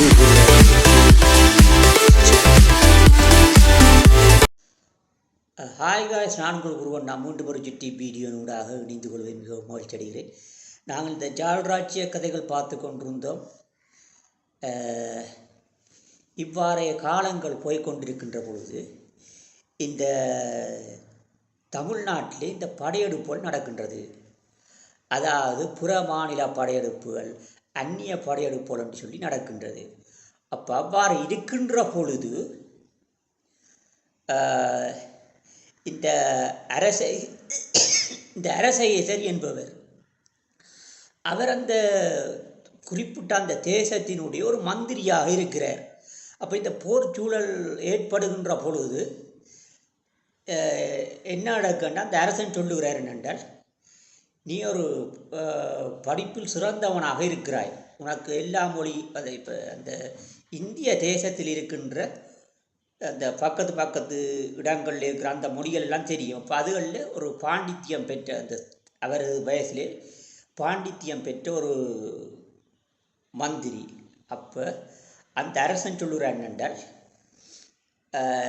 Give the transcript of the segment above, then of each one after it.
Uh, hi guys நான்கு குருவன் நான் மூன்று முறை சுட்டி வீடியோனூடாக இணைந்து கொள்வேன். மிகவும் மகிழ்ச்சி அடைகிறேன். நாங்கள் இந்த ஜால்ராட்சிய கதைகள் பார்த்து கொண்டிருந்தோம். Uh, இவ்வாறைய காலங்கள் போய்கொண்டிருக்கின்ற பொழுது இந்த தமிழ்நாட்டிலே இந்த படையெடுப்புகள் நடக்கின்றது. அதாவது புற மாநில படையெடுப்புகள் அந்நிய படையெடுப்புகள் என்று சொல்லி நடக்கின்றது. அப்போ அவ்வாறு இருக்கின்ற பொழுது இந்த அரசை இந்த அரசை அரசையசர் என்பவர் அவர் அந்த குறிப்பிட்ட அந்த தேசத்தினுடைய ஒரு மந்திரியாக இருக்கிறார். அப்போ இந்த போர் சூழல் ஏற்படுகின்ற பொழுது என்ன நடக்குன்னா அந்த அரசன் சொல்லுகிறார் என்னென்றால் நீ ஒரு படிப்பில் சிறந்தவனாக இருக்கிறாய். உனக்கு எல்லா மொழி அதை இப்போ அந்த இந்திய தேசத்தில் இருக்கின்ற அந்த பக்கத்து பக்கத்து இடங்களில் இருக்கிற அந்த மொழிகள் எல்லாம் தெரியும். அப்போ அதுகளில் ஒரு பாண்டித்தியம் பெற்ற அந்த அவரது வயசிலே பாண்டித்தியம் பெற்ற ஒரு மந்திரி. அப்போ அந்த அரசன் சொல்லுகிறார் என்னென்றால்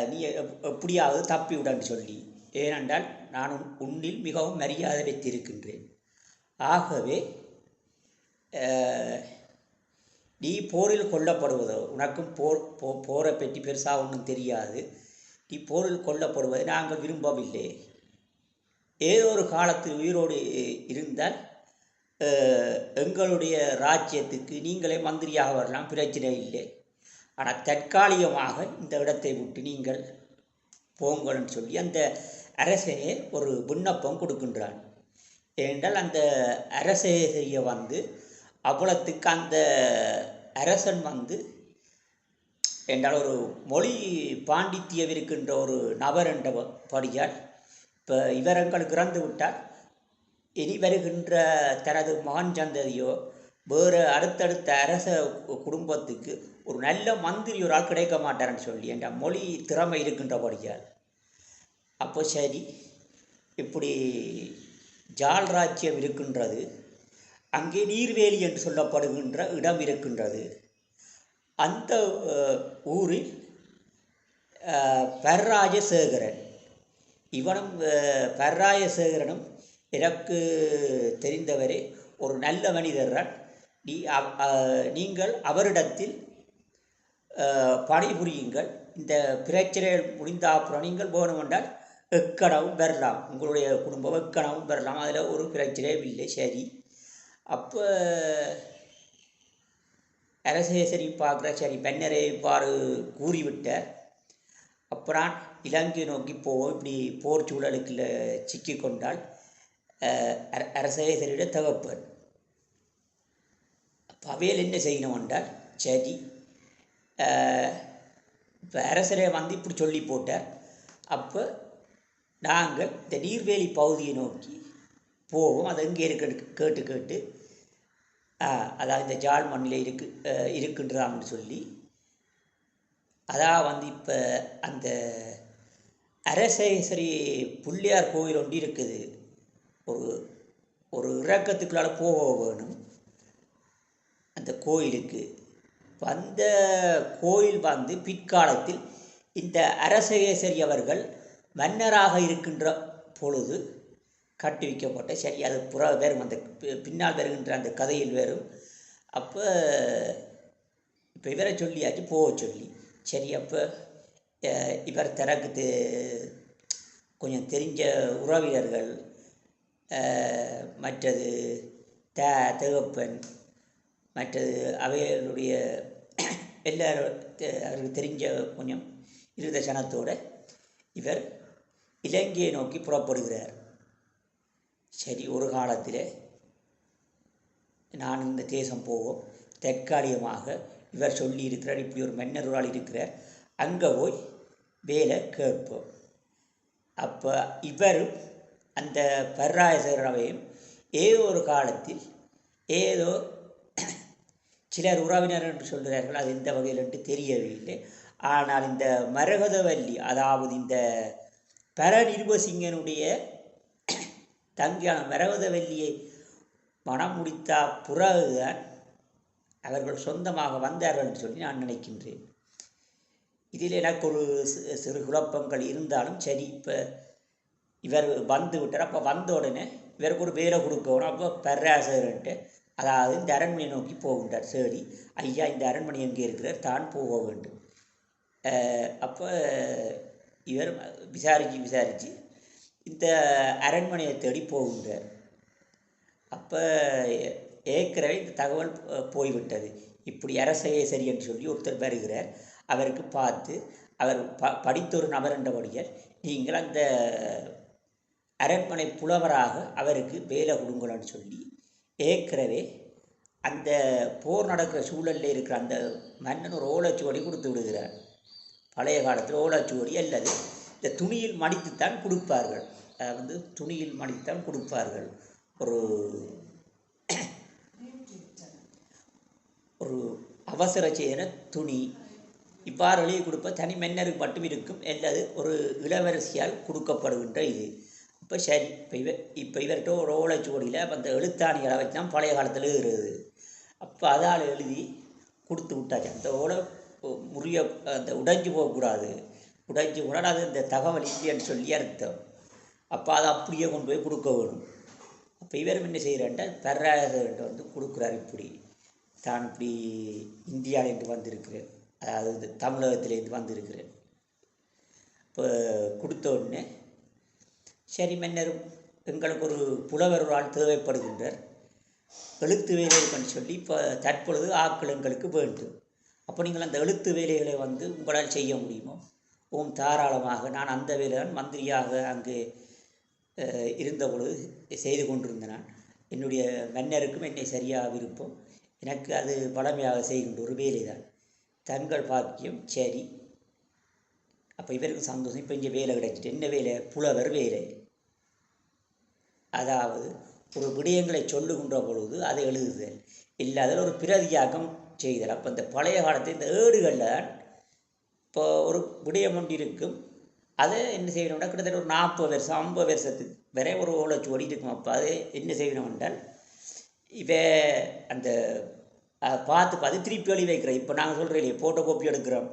நீ எப்- எப்படியாவது தப்பி விடன்னு சொல்லி. ஏனென்றால் நான் உன்- உன்னில் மிகவும் மரியாதை வைத்திருக்கின்றேன். ஆகவே நீ போரில் கொல்லப்படுவதோ உனக்கும் போர் போ போரை பற்றி பெருசாக ஒன்றும் தெரியாது. நீ போரில் கொல்லப்படுவதை நாங்கள் விரும்பவில்லை. ஏதோ ஒரு காலத்தில் உயிரோடு இருந்தால் எங்களுடைய ராஜ்யத்துக்கு நீங்களே மந்திரியாக வரலாம் பிரச்சனை இல்லை. ஆனால் தற்காலிகமாக இந்த இடத்தை விட்டு நீங்கள் போங்கள்னு சொல்லி அந்த அரசனே ஒரு விண்ணப்பம் கொடுக்கின்றான். ஏனென்றால் அந்த அரசே வந்து அவ்வளத்துக்கு அந்த அரசன் வந்து என்றால் ஒரு மொழி பாண்டித்தியம் இருக்கின்ற ஒரு நபர் என்ற படியால் இப்போ இவர் இறந்து விட்டால் இனி வருகின்ற தனது மகன் சந்ததியோ வேறு அடுத்தடுத்த அரச குடும்பத்துக்கு ஒரு நல்ல மந்திரி ஒரு ஆள் கிடைக்க மாட்டார்னு சொல்லி என்ற மொழி திறமை இருக்கின்றபடியால் அப்போ சரி இப்படி ஜால் ராஜ்யம் இருக்கின்றது. அங்கே நீர்வேலி என்று சொல்லப்படுகின்ற இடம் இருக்கின்றது. அந்த ஊரில் பர்ராஜசேகரன். இவனும் பர்ராஜசேகரனும் எனக்கு தெரிந்தவரே ஒரு நல்ல மனிதரன் நீ நீங்கள் அவரிடத்தில் பணிபுரியுங்கள். இந்த பிரச்சனைகள் முடிந்த அப்புறம் நீங்கள் வேணுமென்றால் எக்கனவும் வரலாம் உங்களுடைய குடும்பம் எக்கனவும் வரலாம் அதில் ஒரு பிரச்சனையும் இல்லை. சரி. அப்போ அரசேசரி பார்க்குற சரி பெண்ணரை இவ்வாறு கூறிவிட்டார். அப்புறம் இலங்கை நோக்கி போவோம் இப்படி போர் சூழலுக்குள்ள சிக்கி கொண்டால் அரசேசரியோட தகப்பன் அப்போ அவையில் என்ன செய்யணும் என்றால் சரி இப்போ அரசரே வந்து இப்படி சொல்லி போட்டார். அப்போ நாங்கள் இந்த நீர்வேலி பகுதியை நோக்கி போவோம். அது எங்கே இருக்குன்னு கேட்டு கேட்டு அதாவது இந்த ஜாழ் மண்ணில் இருக்கு அஹ், சொல்லி அதான் வந்து இப்போ அந்த அரசேஸ்வரி புள்ளியார் கோயில் ஒன்று இருக்குது. ஒரு ஒரு இறக்கத்துக்குள்ளால் போக வேணும். அந்த கோயிலுக்கு. அந்த கோயில் வந்து பிற்காலத்தில் இந்த அரசகேசரி அவர்கள் மன்னராக இருக்கின்ற பொழுது கட்டி வைக்கப்பட்ட சரி அது புற வேறும் அந்த பி- பின்னால் வருகின்ற அந்த கதையில் வேறும் அப்போ இப்போ இவரை சொல்லியாச்சு போக சொல்லி. சரி அப்போ இவர் தனக்கு தெ- கொஞ்சம் தெரிஞ்ச உறவினர்கள் மற்றது த தகப்பன் மற்றது அவைகளுடைய எல்லாரும் அவருக்கு தெரிஞ்ச கொஞ்சம் இருந்த சனத்தோட இவர் இலங்கையை நோக்கி புறப்படுகிறார். சரி ஒரு காலத்தில் நான் இந்த தேசம் போவோம். தற்காலிகமாக இவர் சொல்லி இருக்கிறார் இப்படி ஒரு மன்னர் ஒரு ஆள் இருக்கிறார். அங்கே போய் வேலை கேட்போம். அப்போ இவரும் அந்த பர்ராயசரவையும் ஏதோ ஒரு காலத்தில் ஏதோ சிலர் உறவினர் என்று சொல்கிறார்கள். அது எந்த வகையில் என்று தெரியவில்லை. ஆனால் இந்த மரகதவல்லி அதாவது இந்த பரநிருபசிங்கனுடைய தங்கியான மரகதவல்லியை மனம் முடித்தா பிறகுதான் அவர்கள் சொந்தமாக வந்தார்கள் என்று சொல்லி நான் நினைக்கின்றேன். இதில் எனக்கு ஒரு சிறு குழப்பங்கள் இருந்தாலும் சரி இப்போ இவர் வந்து விட்டார். அப்போ வந்த உடனே இவருக்கு ஒரு வேலை கொடுக்கணும். அப்போ பெராசர்ன்ட்டு அதாவது இந்த அரண்மனை நோக்கி போகின்றார். சரி ஐயா இந்த அரண்மனை எங்கே இருக்கிறார்? தான் போக வேண்டும். அப்போ இவர் விசாரித்து விசாரித்து இந்த அரண்மனையை தேடி போகின்றார். அப்போ ஏற்கனவே இந்த தகவல் போய்விட்டது. இப்படி அரசையே சரி என்று சொல்லி ஒருத்தர் வருகிறார். அவருக்கு பார்த்து அவர் ப படித்த ஒரு நபர் என்றபடியால் நீங்கள் அந்த அரண்மனை புலவராக அவருக்கு வேலை கொடுங்கள்னு சொல்லி ஏற்கனவே அந்த போர் நடக்கிற சூழலில் இருக்கிற அந்த மன்னன் ஒரு ஓலைச்சுவடி கொடுத்து விடுகிறார். பழைய காலத்தில் ஓலைச்சுவடி அல்லது இந்த துணியில் மடித்துத்தான் கொடுப்பார்கள். வந்து துணியில் மடித்தான் கொடுப்பார்கள். ஒரு ஒரு அவசர செய்கிற துணி இவ்வாறு எழுதி கொடுப்ப தனி மன்னருக்கு மட்டும் இருக்கும் அல்லது ஒரு இளவரசியால் கொடுக்கப்படுகின்ற இது. இப்போ சரி இப்போ இவ இப்போ இவர்கிட்ட ஒரு ஓலைச்சுவடியில் அந்த எழுத்தாணிகளை வச்சு தான் பழைய காலத்தில் எழுதுறது அப்போ அதால் எழுதி கொடுத்து விட்டாச்சு. அந்த ஓலை முறிய அந்த உடைஞ்சு போகக்கூடாது. உடைஞ்சு உடனே அது இந்த தகவல் இல்லைன்னு சொல்லி அர்த்தம். அப்போ அதை அப்படியே கொண்டு போய் கொடுக்க வேணும். அப்போ இவர் என்ன செய்கிறான்டா பெறாதவர்கிட்ட வந்து கொடுக்குறாரு இப்படி. தான் இப்படி இந்தியாவிலேருந்து வந்திருக்கிறேன் அதாவது தமிழகத்திலேருந்து வந்திருக்கிறேன் இப்போ கொடுத்த உடனே சரி மன்னர் எங்களுக்கு ஒரு புலவர் ஒரு ஆள் தேவைப்படுகின்றார். எழுத்து வேலைகள் சொல்லி இப்போ தற்பொழுது ஆக்கள் எங்களுக்கு வேண்டும். அப்போ நீங்கள் அந்த எழுத்து வேலைகளை வந்து உங்களால் செய்ய முடியுமோ? ஓம் தாராளமாக. நான் அந்த வேலைதான் மந்திரியாக அங்கு இருந்தபொழுது இருந்த பொழுது செய்து கொண்டிருந்த நான் என்னுடைய மன்னருக்கும் என்னை சரியாக விருப்பம். எனக்கு அது வளமையாக செய்கின்ற ஒரு வேலை தான் தங்கள் பாக்கியம் சரி. அப்போ இவருக்கு சந்தோஷம். இப்போ இங்கே வேலை கிடைச்சிட்டு என்ன வேலை? புலவர் வேலை. அதாவது ஒரு விடயங்களை சொல்லுகின்ற பொழுது அதை எழுதுதல். இல்லாதல் ஒரு பிரதியாக்கம் செய்தல். அப்போ இந்த பழைய காலத்தில் இந்த ஏடுகளில் இப்போ ஒரு விடயம் ஒன்று இருக்கும். அதை என்ன செய்யணும்னா கிட்டத்தட்ட ஒரு நாற்பது வருஷம் ஐம்பது வருஷத்துக்கு வரை ஒரு ஓலைச்சுவடி இருக்கும் அப்போ அதை என்ன செய்யணும் என்றால் இவ அந்த பார்த்து பார்த்து திருப்பி எழுதி வைக்கிறோம். இப்போ நாங்கள் சொல்கிறோம் இல்லையா ஃபோட்டோ காப்பி எடுக்கிறோம்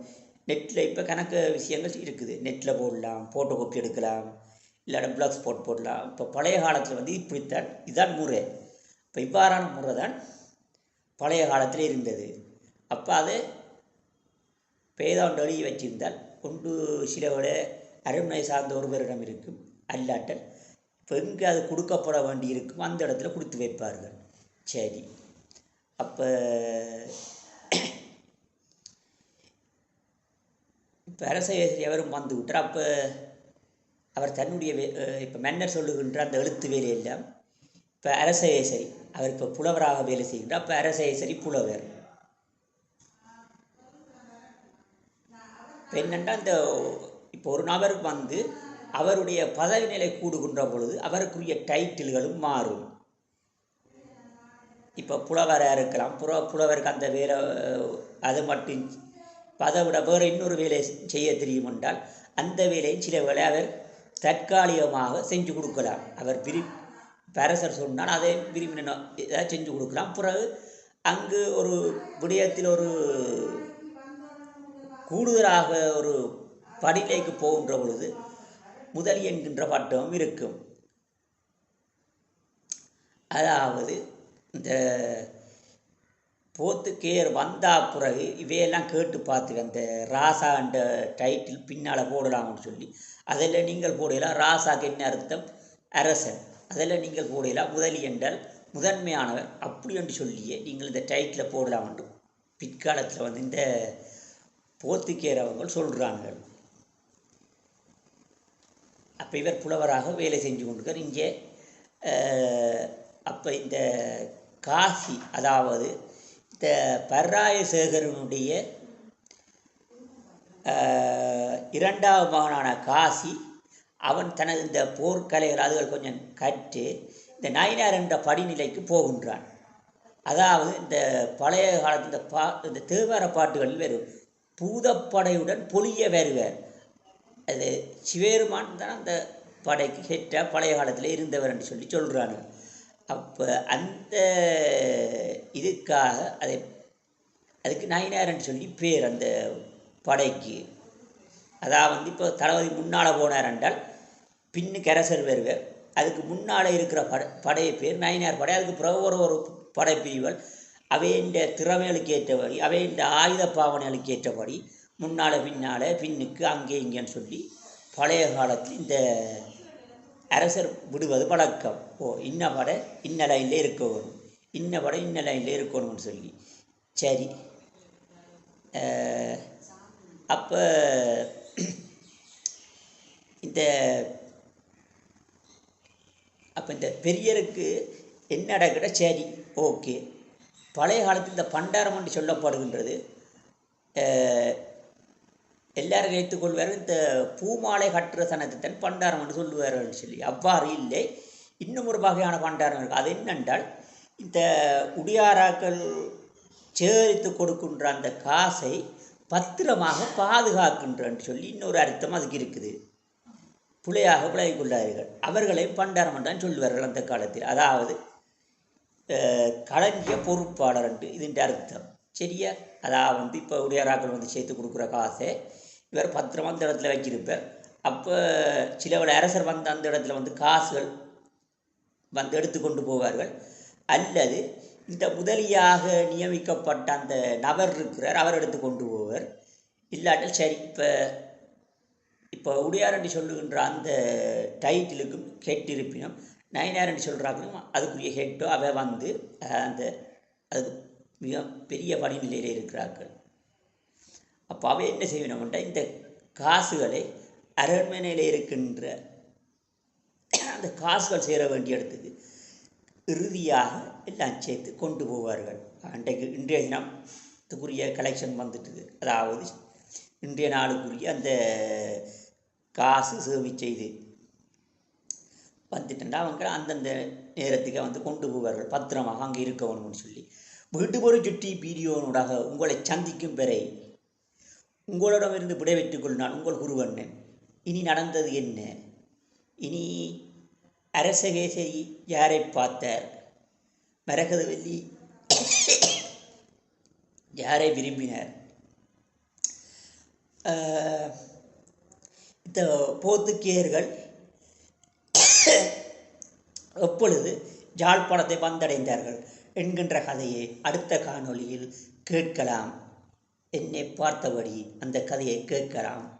நெட்டில் இப்போ கணக்கு விஷயங்கள் இருக்குது. நெட்டில் போடலாம் ஃபோட்டோ காப்பி எடுக்கலாம் இல்லாட்ட பிளாக் ஸ்பாட் போடலாம். இப்போ பழைய காலத்தில் வந்து இப்படித்தான் இதுதான் முறை. இப்போ இவ்வாறான முறை தான் பழைய காலத்தில் இருந்தது. அப்போ அது பேதாண்டு எழுதி வச்சிருந்தால் கொண்டு சிலவிட விட சார்ந்த ஒருவரிடம் இருக்கும் அல்லாட்டல் இப்போ எங்கே அது கொடுக்கப்பட வேண்டி இருக்கும் அந்த இடத்துல கொடுத்து வைப்பார்கள். சரி. அப்போ இப்போ அரசேசரி அவரும் வந்து விட்டார் அப்போ அவர் தன்னுடைய வே இப்போ மன்னர் சொல்லுகின்ற அந்த எழுத்து வேலையெல்லாம் இப்போ அரசேசரி அவர் இப்போ புலவராக வேலை செய்கின்றார் அப்போ அரசேசரி புலவர். இப்போ என்னென்னா இந்த இப்போ ஒரு நபர் வந்து அவருடைய பதவி நிலை கூடுகின்ற பொழுது அவருக்குரிய டைட்டில்களும் மாறும். இப்போ புலவராக இருக்கலாம் புற புலவருக்கு அந்த வேலை அது மட்டும் இப்போ அதை விட வேறு இன்னொரு வேலை செய்ய தெரியும் என்றால் அந்த வேலையை சில வேலை அவர் தற்காலிகமாக செஞ்சு கொடுக்கலாம். அவர் விரி பேரசர் சொன்னால் அதை விரும்பின ஏதாவது செஞ்சு கொடுக்கலாம் பிறகு அங்கு ஒரு விடயத்தில் ஒரு கூடுதலாக ஒரு படிநிலைக்கு போகின்ற பொழுது முதலி என்கின்ற பட்டமும் இருக்கும். அதாவது இந்த போத்துக்கேர் வந்தா பிறகு இவையெல்லாம் கேட்டு பார்த்து அந்த ராசான்ற டைட்டில் பின்னால் போடலாம்னு சொல்லி அதில் நீங்கள் போடலாம். ராசாக்கு என்ன அர்த்தம்? அரசன். அதில் நீங்கள் போடலாம். முதலி என்றால் முதன்மையானவர் அப்படி என்று சொல்லியே நீங்கள் இந்த டைட்டில் போடலாம் என்று. பிற்காலத்தில் வந்து இந்த போத்துக்கேரவங்க சொல்கிறாங்க அப்போ இவர் புலவராக வேலை செஞ்சு கொண்டிருக்கார். இங்கே அப்போ இந்த காசி அதாவது இந்த பர்ராயசேகரனுடைய இரண்டாவது மகனான காசி அவன் தனது இந்த போர்க்கலைகள் அதுகள் கொஞ்சம் கற்று இந்த நயினார் என்ற படிநிலைக்கு போகின்றான். அதாவது இந்த பழைய காலத்து இந்த பா இந்த தேவார பாட்டுகளில் வெறும் பூதப்படையுடன் பொழிய வருவர். அது சிவேருமான் தான் அந்த படைக்கு ஹெட்டாக பழைய காலத்தில் இருந்தவர் என்று சொல்லி சொல்கிறாங்க அப்போ அந்த இதுக்காக அதை அதுக்கு நயினார்னு சொல்லி பேர் அந்த படைக்கு. அதாவது வந்து இப்போ தளபதி முன்னால் போனார் என்றால் பின்னுக்கு அரசர் வருவர் அதுக்கு முன்னால் இருக்கிற படை படைய பேர் நயினார் படை. அதுக்கு பிறகு ஒரு ஒரு படைப்பிரிவுகள் அவையின் திறமைகளுக்கு ஏற்றபடி அவையின் ஆயுத பாவனைகளுக்கு ஏற்றபடி முன்னால் பின்னால் பின்னுக்கு அங்கே இங்கேன்னு சொல்லி பழைய காலத்தில் இந்த அரசர் விடுவது வழக்கம். ஓ இன்ன படை இன்ன லைனில் இருக்க வரும். இன்ன படை இன்ன லைனில் இருக்கணும்னு சொல்லி. சரி. அப்போ இந்த அப்போ இந்த பெரியருக்கு என்ன நடக்கிற சரி ஓகே. பழைய காலத்தில் இந்த பண்டாரம் என்று சொல்லப்படுகின்றது. எல்லாரும் நினைத்துக் இந்த பூமாலை கட்டுற சனத்தைத்தான் பண்டாரம் என்று சொல்லுவார்கள் சொல்லி. அவ்வாறு இல்லை. இன்னும் ஒரு வகையான பண்டாரம் இருக்குது அது என்னென்றால் இந்த உடியாராக்கள் சேகரித்து கொடுக்கின்ற அந்த காசை பத்திரமாக பாதுகாக்கின்றன்னு சொல்லி இன்னொரு அர்த்தம் அதுக்கு இருக்குது. புலையாக விளைவிக்கொள்ளார்கள் அவர்களை பண்டாரம் தான் சொல்லுவார்கள் அந்த காலத்தில். அதாவது களஞ்சிய பொறுப்பாளர் என்று இதுன்ற அர்த்தம். சரியா? அதாவது வந்து இப்போ உடையராக்கள் வந்து சேர்த்து கொடுக்குற காசை இவர் பத்திரமா அந்த இடத்துல வச்சிருப்பார். அப்போ சிலவள அரசர் வந்து அந்த இடத்துல வந்து காசுகள் வந்து எடுத்து கொண்டு போவார்கள். அல்லது இந்த முதலியாக நியமிக்கப்பட்ட அந்த நபர் இருக்கிறார் அவர் எடுத்து கொண்டு போவார். இல்லாட்டில் சரி இப்போ இப்போ உடையாரண்டி சொல்லுகின்ற அந்த டைட்டிலுக்கும் ஹெட் இருப்பினும் நயனாரண்டி சொல்கிறாங்களும் அதுக்குரிய ஹெட்டோ அவை வந்து அந்த அது மிக பெரிய படிநிலையில் இருக்கிறார்கள். அப்போ அவை என்ன செய்யணும்னா இந்த காசுகளை அரண்மனையில் இருக்கின்ற அந்த காசுகள் சேர வேண்டிய இடத்துக்கு இறுதியாக எல்லாம் சேர்த்து கொண்டு போவார்கள். அன்றைக்கு இன்றைய தினம் இதுக்குரிய கலெக்ஷன் வந்துட்டுது அதாவது இன்றைய நாளுக்குரிய அந்த காசு சேமிச்ச இது வந்துட்டுண்டா அவங்க அந்தந்த நேரத்துக்கு வந்து கொண்டு போவார்கள். பத்திரமாக அங்கே இருக்கணும்னு சொல்லி. வீட்டு ஒரு சுட்டி வீடியோனூடாக உங்களை சந்திக்கும் பெறை உங்களிடமிருந்து விடைபெற்றுக் கொள் உங்கள் குருவண்ணன் இனி நடந்தது என்ன? இனி அரசகேசரி யாரை பார்த்தார்? மரகதவல்லி யாரை விரும்பினார்? இந்த போத்துக்கேயர்கள் எப்பொழுது யாழ்ப்பாணத்தை வந்தடைந்தார்கள் என்கின்ற கதையை அடுத்த காணொளியில் கேட்கலாம். என்னை பார்த்தபடி அந்த கதையை கேட்கலாம்.